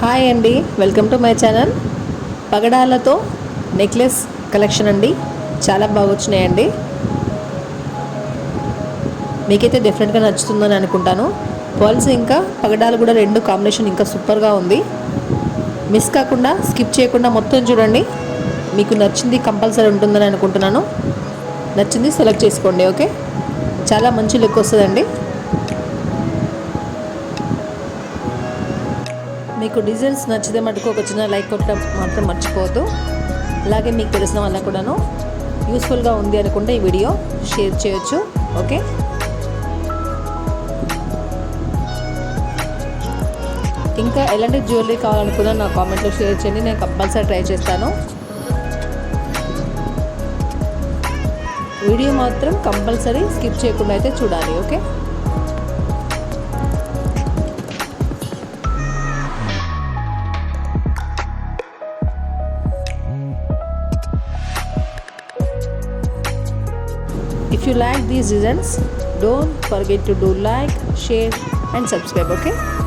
Hi అండి welcome to my channel. పగడాలతో necklace collection అండి చాలా బాగా వచ్చినాయండి. మీకైతే డెఫినెట్గా నచ్చుతుందని అనుకుంటాను. పర్ల్స్ ఇంకా పగడాలు కూడా రెండు కాంబినేషన్ ఇంకా సూపర్గా ఉంది. మిస్ కాకుండా స్కిప్ చేయకుండా మొత్తం చూడండి. మీకు నచ్చింది కంపల్సరీ ఉంటుందని అనుకుంటున్నాను. నచ్చింది సెలెక్ట్ చేసుకోండి ఓకే చాలా మంచి లుక్ వస్తుందండి. మీకు డిజైన్స్ నచ్చితే మటుకు ఒక చిన్న లైక్ కొట్టడం మాత్రం మర్చిపోవద్దు. అలాగే మీకు తెలిసిన వాళ్ళకు కూడాను యూస్ఫుల్గా ఉంది అనుకుంటే ఈ వీడియో షేర్ చేయొచ్చు. ఓకే ఇంకా ఎలాంటి జ్యువెలరీ కావాలనుకున్నా నా కామెంట్లో షేర్ చేయండి. నేను కంపల్సరీ ట్రై చేస్తాను. వీడియో మాత్రం కంపల్సరీ స్కిప్ చేయకుండా అయితే చూడాలి. Okay If you like these designs, don't forget to do like, share and subscribe, okay?